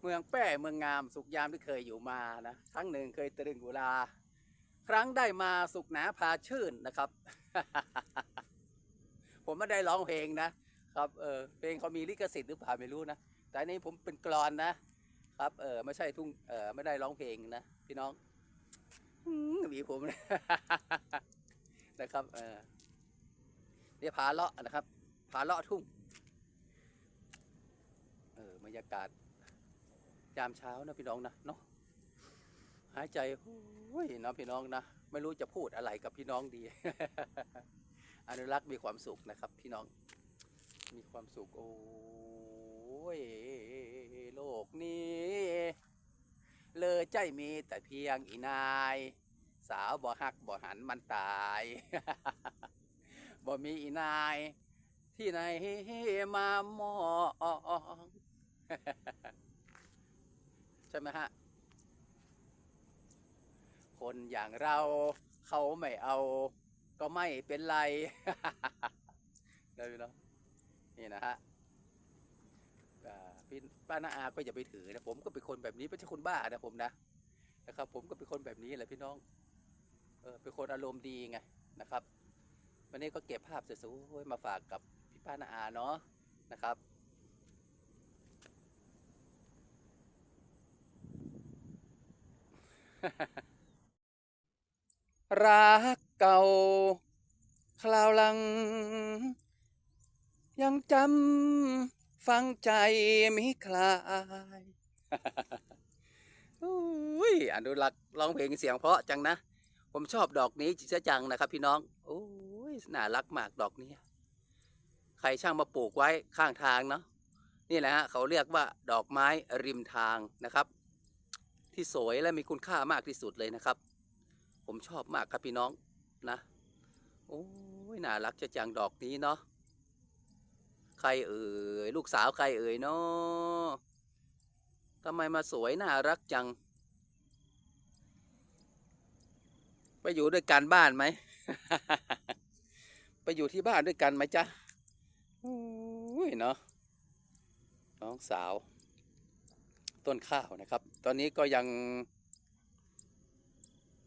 เมืองแป้เมืองงามสุขยามที่เคยอยู่มานะครั้งหนึ่งเคยตรึงกุลา ครั้งได้มาสุขหนาพาชื่นนะครับ ผมไม่ได้ร้องเพลงนะครับเออเพลงเขามีลิขสิทธิ์หรือเปล่าไม่รู้นะแต่อันนี้ผมเป็นกลอนนะครับเออไม่ใช่ทุ่งเออไม่ได้ร้องเพลงนะพี่น้องมมีผมนะครับเออเดี๋ยวพาเลาะนะครับพาเลาะทุ่งเออบรรยากาศ ยามเช้านะพี่น้องนะเนาะหายใจโอ้ยนะพี่น้องนะไม่รู้จะพูดอะไรกับพี่น้องดี อนุรักษ์มีความสุขนะครับ พี่น้อง มีความสุขโอ้ยโลกนี้ เลยใจมีแต่เพียงอีนาย สาวบ่ฮักบ่หันมันตายบ่มีอีนาย ที่ไหนมามอง ใช่ไหมฮะ คนอย่างเราเขาไม่เอา ก็ไม่เป็นไรเลยเนาะนี่นะฮะพี่ป้านาอาก็อย่าไปถือนะผมก็เป็นคนแบบนี้ไม่ใช่คนบ้านะผมนะนะครับ ผมก็เป็นคนแบบนี้แหละพี่น้อง เออเป็นคนอารมณ์ดีไงนะครับ วันนี้ก็เก็บภาพสวยๆมาฝากกับพี่ป้านาอาเนาะนะครับ รักเก่า คราวหลัง ยังจำฟังใจมิคลายอุ้ยอนุรักษ์ร้องเพลงเสียงเพราะจังนะ ผมชอบดอกนี้จะจังนะครับพี่น้องโอ้ยน่ารักมากดอกนี้ ใครช่างมาปลูกไว้ข้างทางเนาะนี่แหละฮะเขาเรียกว่าดอกไม้ริมทางนะครับ ที่สวยและมีคุณค่ามากที่สุดเลยนะครับ ผมชอบมากครับพี่น้องนะ โอ้ยน่ารักจะจังดอกนี้เนาะใครเอ่ยลูกสาวใครเอ่ยเนาะทำไมมาสวยน่ารักจัง ไปอยู่ด้วยกันบ้านไหม ไปอยู่ที่บ้านด้วยกันไหมจ๊ะโอ้ยเนาะน้องสาว ต้นข้าวนะครับ ตอนนี้ก็ยัง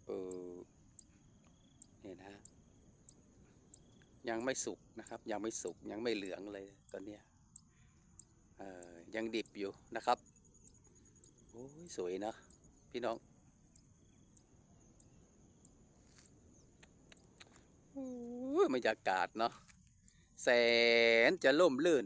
เออเนี่ยนะ ยังไม่สุกนะครับ ยังไม่สุกยังไม่เหลืองเลยตอนเนี้ยเออยังดิบอยู่นะครับโอ้ยสวยนะพี่น้องโอ้ยบรรยากาศเนาะแสนจะล่มลื่น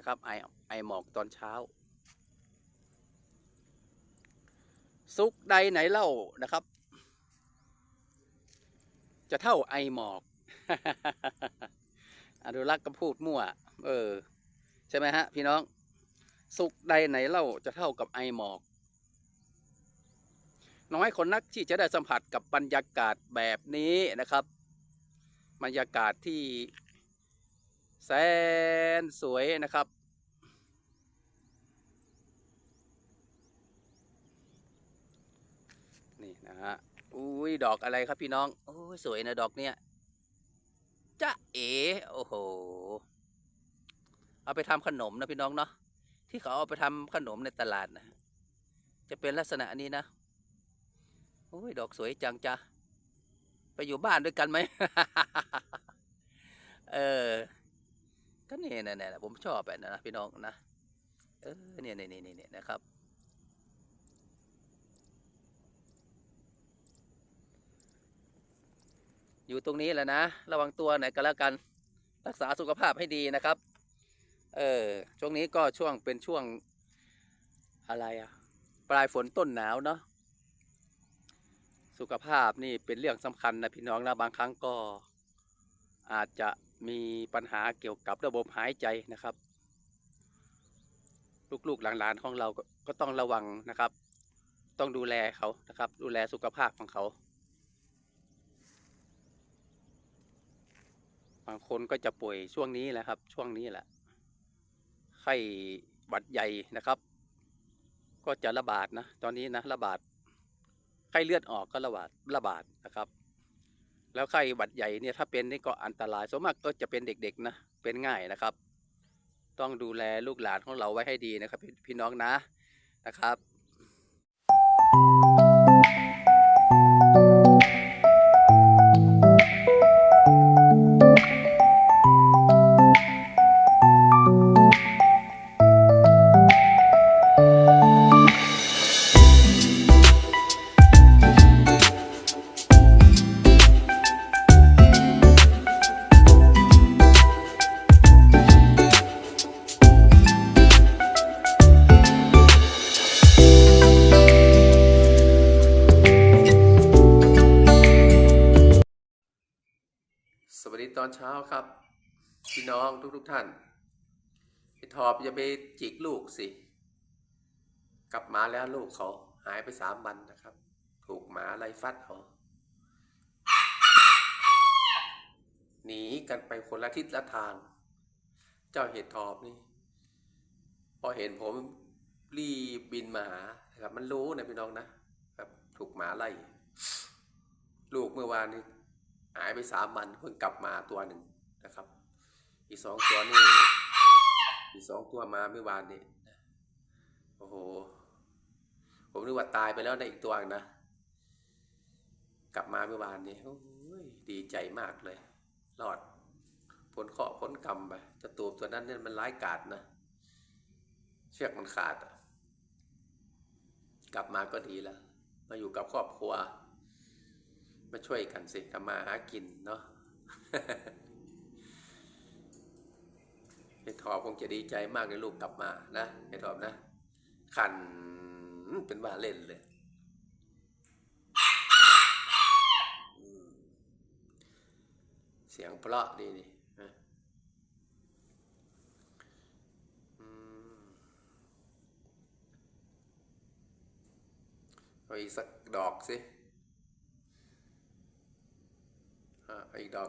นะครับ ไอไอหมอกตอนเช้า สุกใดไหนเล่านะครับ จะเท่าไอหมอก อนุรักษ์ก็พูดมั่ว เออ ใช่ไหมฮะ พี่น้อง สุขใดไหนเล่าจะเท่ากับไอหมอก น้อยคนนักที่จะได้สัมผัสกับบรรยากาศแบบนี้นะครับ บรรยากาศที่ แสนสวยนะครับ นี่นะฮะอุ้ยดอกอะไรครับพี่น้องโอ้ยสวยนะดอกเนี้ยจ้าเอ๋โอ้โห เอาไปทำขนมนะพี่น้องเนาะที่เขาเอาไปทำขนมในตลาดนะ จะเป็นลักษณะนี้นะโอ้ยดอกสวยจังจ้ะไปอยู่บ้านด้วยกันไหม เออ ก็นี่เนี่ยเนี่ยผมชอบแบบนั้นนะพี่น้องนะเออเนี่ยเนี่ยเนี่ยเนี่ยนะครับ อยู่ตรงนี้แหละนะ ระวังตัวหน่อยก็แล้วกันรักษาสุขภาพให้ดีนะครับ เออช่วงนี้ก็ช่วงเป็นช่วงอะไรอะปลายฝนต้นหนาวเนาะสุขภาพนี่เป็นเรื่องสำคัญนะพี่น้องนะบางครั้งก็อาจจะ มีปัญหาเกี่ยวกับระบบหายใจนะครับ ลูกๆหลานๆของเราก็ก็ต้องระวังนะครับ ต้องดูแลเขานะครับ ดูแลสุขภาพของเขา บางคนก็จะป่วยช่วงนี้แหละครับ ช่วงนี้แหละไข้หวัดใหญ่นะครับ ก็จะระบาดนะ ตอนนี้นะระบาดไข้เลือดออกก็ระบาดระบาดนะครับ แล้วไข้หวัดใหญ่เนี่ยถ้าเป็นนี่ก็อันตรายส่วนมากก็จะเป็นเด็กๆนะเป็นง่ายนะครับ ต้องดูแลลูกหลานของเราไว้ให้ดีนะครับ พี่พี่น้องนะนะครับ ตอนเช้าครับ พี่น้องทุกๆทท่านพี่ทอบอย่าไปจิกลูกสิ กลับมาแล้วลูกเขาหายไปสามวันนะครับ ถูกหมาไล่ฟัดเขาหนีกันไปคนละทิศละทาง เจ้าเห็ดทอบนี่ พอเห็นผมรีบบินมาหาครับ มันรู้นะพี่น้องนะครับ ถูกหมาไล่ ลูกเมื่อวานนี้ หายไปสามวันเพิ่งกลับมาตัวหนึ่งนะครับ อีกสองตัวนี่ อีกสองตัวมาเมื่อวานนี้โอ้โห ผมนึกว่าตายไปแล้วในอีกตัวหนึ่งนะ กลับมาเมื่อวานนี้โอ้ยดีใจมากเลย รอดพ้นเคราะห์พ้นกรรมไปจะตูบตัวนั้นเนี่ยมันร้ายกาจนะ เชือกมันขาด กลับมาก็ดีแล้ว มาอยู่กับครอบครัว มาช่วยกันสิทำมาหากินเนาะไอ้ทอบคงจะดีใจมากในลูกกลับมานะไอ้ทอบนะ ขันเป็นว่าเล่นเลยเสียงเพราะดีนี่นะอืมเอาอีกสักดอกสิ อีกดอก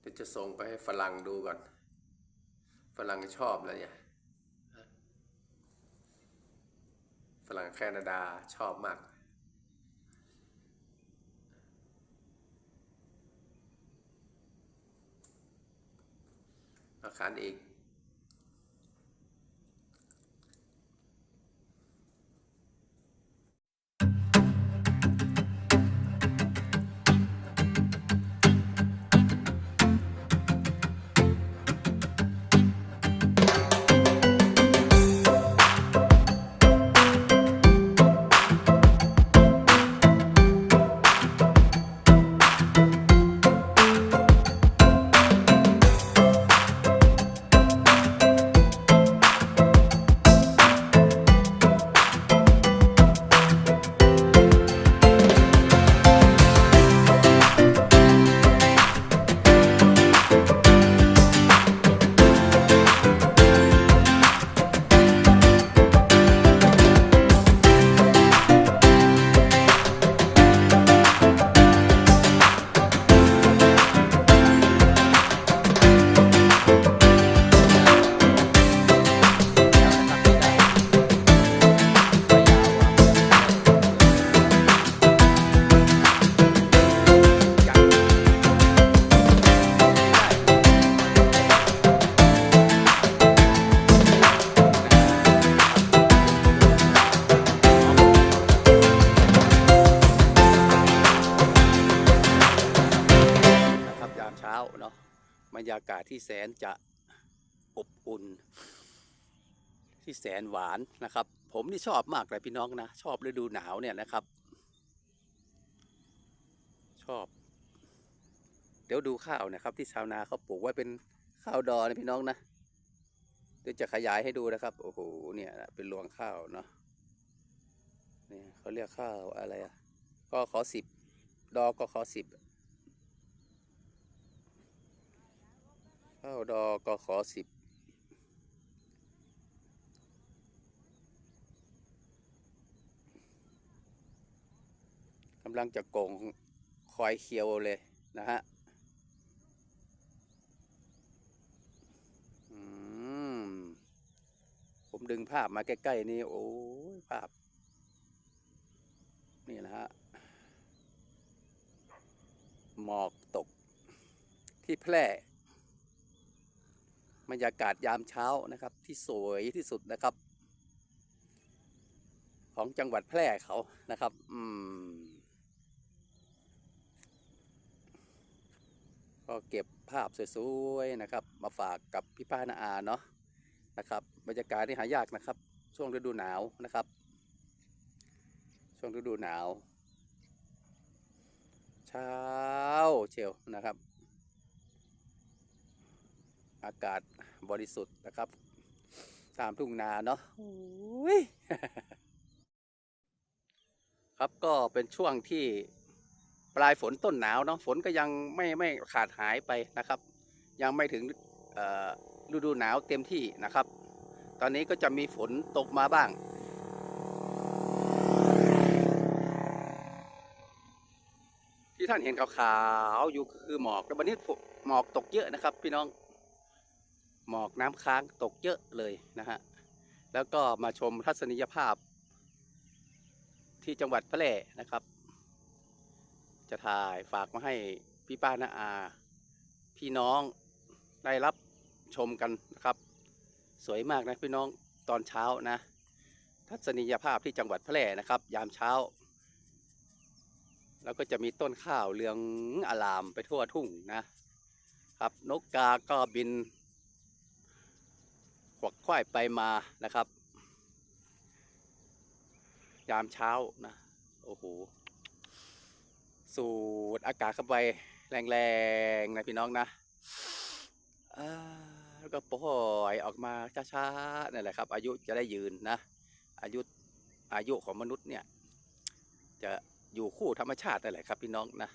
เดี๋ยวจะส่งไปให้ฝรั่งดูก่อน ฝรั่งชอบแล้วเนี่ย ฝรั่งแคนาดาชอบมากอาคารอีก นจะอบอุ่น ที่แสนหวานนะครับ ผมนี่ชอบมากเลยพี่น้องนะ ชอบฤดูหนาวเนี่ยนะครับ ชอบ เดี๋ยวดูข้าวนะครับ ที่ชาวนาเขาปลูกไว้เป็นข้าวดอนะพี่น้องนะเดี๋ยวจะขยายให้ดูนะครับโอ้โหเนี่ยเป็นรวงข้าวเนาะเนี่ยเขาเรียกข้าวอะไรอะก็ขอสิบดอก็ขอสิบ ข้าวดอก็ขอสิบกำลังจะโกงคอยเคียวเลยนะฮะผมดึงภาพมาใกล้ ๆ นี่ โอ้ย ภาพ นี่นะฮะ หมอกตกที่แพร่ บรรยากาศยามเช้านะครับที่สวยที่สุดนะครับ ของจังหวัดแพร่เขานะครับ อืมก็เก็บภาพสวยๆนะครับ มาฝากกับพี่ป้านาอาเนาะนะครับบรรยากาศที่หายากนะครับ ช่วงฤดูหนาวนะครับ ช่วงฤดูหนาว เช้าเชียวนะครับ อากาศบริสุทธิ์นะครับ ตามทุ่งนาเนาะโอ้ยครับก็เป็นช่วงที่ปลายฝนต้นหนาวเนาะฝนก็ยังไม่ไม่ขาดหายไปนะครับ ยังไม่ถึงเอ่อฤดูหนาวเต็มที่นะครับ ตอนนี้ก็จะมีฝนตกมาบ้าง ที่ท่านเห็นขาวๆอยู่ก็คือหมอกแต่วันนี้ฝนหมอกตกเยอะนะครับ พี่น้อง หมอกน้ำค้างตกเยอะเลยนะฮะ แล้วก็มาชมทัศนียภาพ ที่จังหวัดแพร่นะครับ จะถ่ายฝากมาให้พี่ป้านาอา พี่น้องได้รับชมกันนะครับ สวยมากนะพี่น้องตอนเช้านะ ทัศนียภาพที่จังหวัดแพร่นะครับ ยามเช้า แล้วก็จะมีต้นข้าวเหลืองอลามไปทั่วทุ่งนะครับ นกกาก็บิน ขวักควายไปมานะครับ ยามเช้านะโอ้โหสูดอากาศเข้าไปแรงๆนะพี่น้องนะแล้วก็ปล่อยออกมาช้าๆนั่นแหละครับ อายุจะได้ยืนนะ อายุอายุของมนุษย์เนี่ย จะอยู่คู่ธรรมชาตินั่นแหละครับ พี่น้องนะ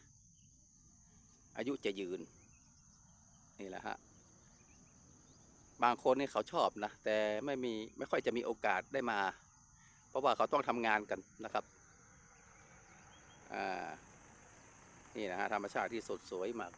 อายุจะยืน นี่แหละฮะ บางคนนี่เขาชอบนะแต่ไม่มีไม่ค่อยจะมีโอกาสได้มา เพราะว่าเขาต้องทำงานกันนะครับอ่านี่นะฮะธรรมชาติที่สดสวยมาก